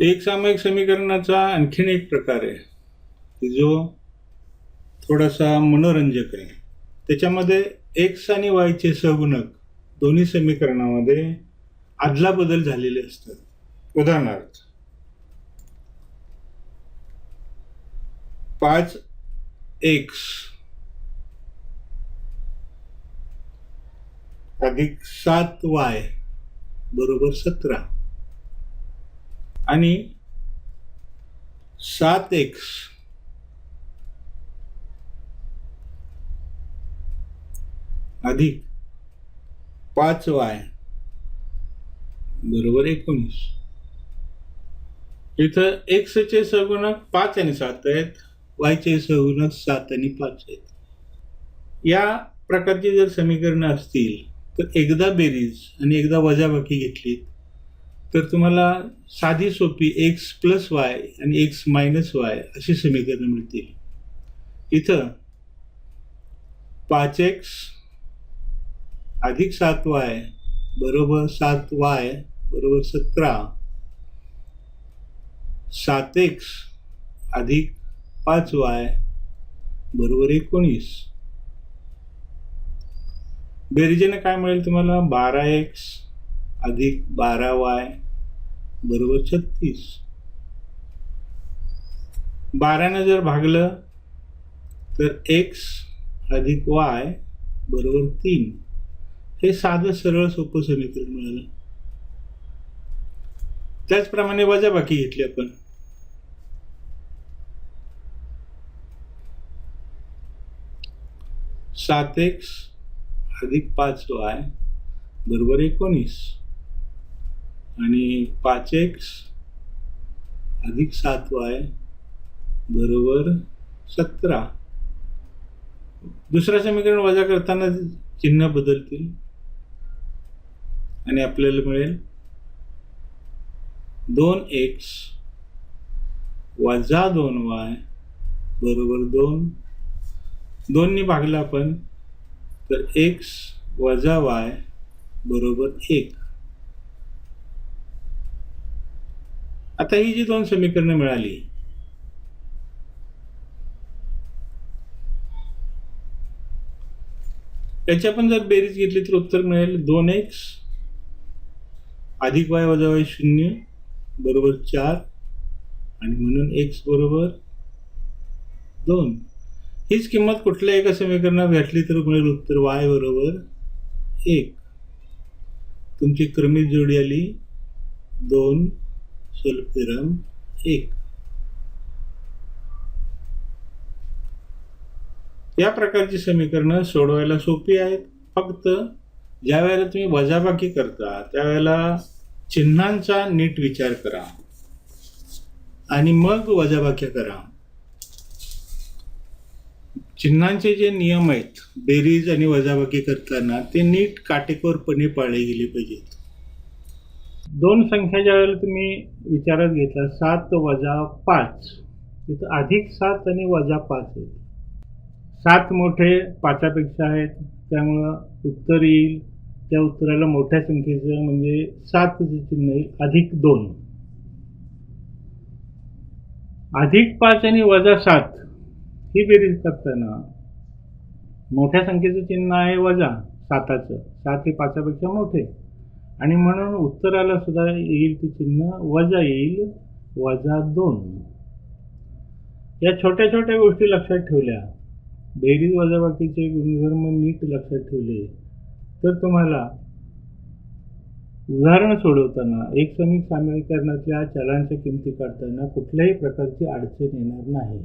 एक सामायिक समीकरणाचा आणखीन एक प्रकार आहे की जो थोडासा मनोरंजक आहे. त्याच्यामध्ये एक्स आणि वायचे सगुणक दोन्ही समीकरणामध्ये आदला बदल झालेले असतात. उदाहरणार्थ पाच एक्स अधिक सात वाय बरोबर सतरा. आणि सात एक्स अधिक पाच वाय. बरोबर एकोणीस. इथं एक्सचे सगुणक पाच आणि सात आहेत. वायचे सगुणक सात आणि पाच आहेत. या प्रकारची जर समीकरणं असतील तर एकदा बेरीज आणि एकदा वजाबाकी घेतली तर तुम्हाला साधी सोपी एक्स प्लस वाय आणि एक्स मायनस वाय अशी समीकरणं मिळतील. इथं पाच एक्स अधिक सात वाय बरोबर सात वाय बरोबर सतरा. सात एक्स अधिक पाच वाय बरोबर एकोणीस. बेरीजेनं काय मिळेल तुम्हाला? बारा एक्स अधिक बारा वाय बरोबर छत्तीस. बारानं जर भागलं तर एक्स अधिक वाय बरोबर तीन. हे साधं सरळ सोपं समीकरण मिळालं. त्याचप्रमाणे वजाबाकी घेतली आपण. सात एक्स अधिक पाच वाय बरोबर एकोणीस. आणि पाच एक्स अधिक सात वाय बरोबर सतरा. दुसरं समीकरण वजा करताना चिन्ह बदलतील. आणि आपल्याला मिळेल दोन एक्स वजा दोन वाय बरोबर दोन. दोननी भागला आपण तर एक्स वजा वाय बरोबर एक. आता ही जी दोन समीकरणं मिळाली याच्या आपण जर बेरीज घेतली तर उत्तर मिळेल दोन एक्स अधिक वाय वजा वाय शून्य बरोबर चार आणि म्हणून एक्स बरोबर दोन. हीच किंमत कुठल्या एका समीकरणात घातली तर मिळेल उत्तर वाय बरोबर एक. तुमची क्रमित जोडी आली दोन सल्फेरम एक या प्रकारची समीकरणं सोडवायला सोपी आहेत. फक्त ज्या वेळेला तुम्ही वजाबाकी करता त्यावेळेला चिन्हांचा नीट विचार करा. आणि मग वजाबाक्या करा. चिन्हांचे जे नियम आहेत बेरीज आणि वजाबाकी करताना ते नीट काटेकोरपणे पाळले गेले पाहिजेत. दोन संख्या ज्या वेळेला तुम्ही विचारात घेतला सात वजा पाच. तिथं अधिक सात आणि वजा पाच आहेत. सात मोठे पाचापेक्षा आहेत त्यामुळं उत्तर येईल. त्या उत्तराला मोठ्या संख्येचं म्हणजे सातचं चिन्ह येईल अधिक दोन. अधिक पाच आणि वजा सात ही बेरीज करताना मोठ्या संख्येचं चिन्ह आहे वजा साताचं. सात हे पाचापेक्षा मोठे. आणि म्हणून उत्तराला सुद्धा येईल ते चिन्ह वजा येईल वजा दोन. या छोट्या छोट्या गोष्टी लक्षात ठेवल्या. बेरीज वजाबाकीचे गुणधर्म नीट लक्षात ठेवले. तर तुम्हाला उदाहरण सोडवताना एक समीक समीकरणातल्या चलांच्या किमती काढताना कुठल्याही प्रकारची अडचण येणार नाही.